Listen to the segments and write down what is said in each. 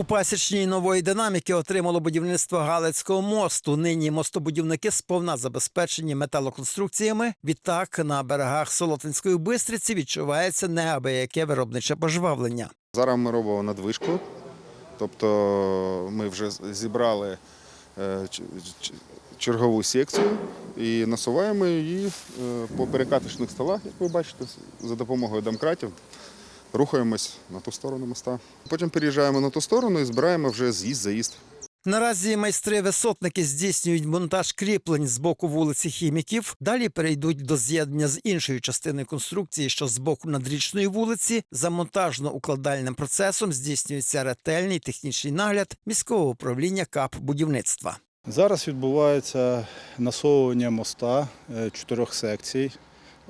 У пасічній нової динаміки отримало будівництво Галицького мосту. Нині мостобудівники сповна забезпечені металоконструкціями. Відтак на берегах Солотинської бистриці відчувається неабияке виробниче пожвавлення. Зараз ми робимо надвижку, тобто ми вже зібрали е, чергову секцію і насуваємо її е, по перекаточних столах, як ви бачите, за допомогою домкратів. Рухаємось на ту сторону моста. Потім переїжджаємо на ту сторону і збираємо вже з'їзд-заїзд. Наразі майстри-висотники здійснюють монтаж кріплень з боку вулиці хіміків. Далі перейдуть до з'єднання з іншою частиною конструкції, що з боку надрічної вулиці. За монтажно-укладальним процесом здійснюється ретельний технічний нагляд міського управління КАП будівництва. Зараз відбувається насовування моста е, чотирьох секцій.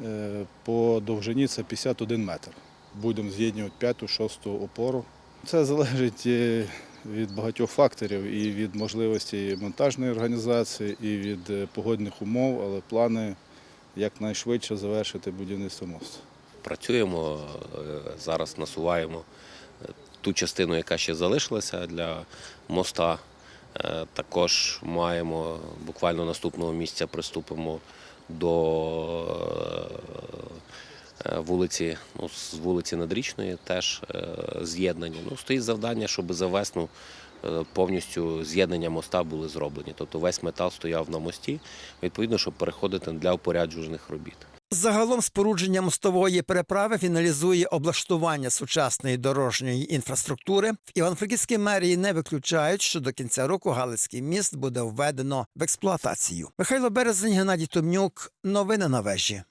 Е, По довжині це 51 метр. Будемо з'єднувати п'яту, шосту опору. Це залежить е, від багатьох факторів і від можливості монтажної організації, і від е, погодних умов, але плани якнайшвидше завершити будівництво мосту. працюємо. е, Зараз насуваємо ту частину, яка ще залишилася для моста. Також маємо буквально наступного місця приступимо до вулиці, ну, з вулиці Надрічної теж е, з'єднання. Ну, стоїть завдання, щоб за весну е, повністю з'єднання моста були зроблені. Тобто весь метал стояв на мості, відповідно, щоб переходити для упоряджуваних робіт. Загалом спорудження мостової переправи фіналізує облаштування сучасної дорожньої інфраструктури. В Івано-Франківській мерії не виключають, що до кінця року Галицький міст буде введено в експлуатацію. Михайло Березень, Геннадій Томнюк. Новини на вежі.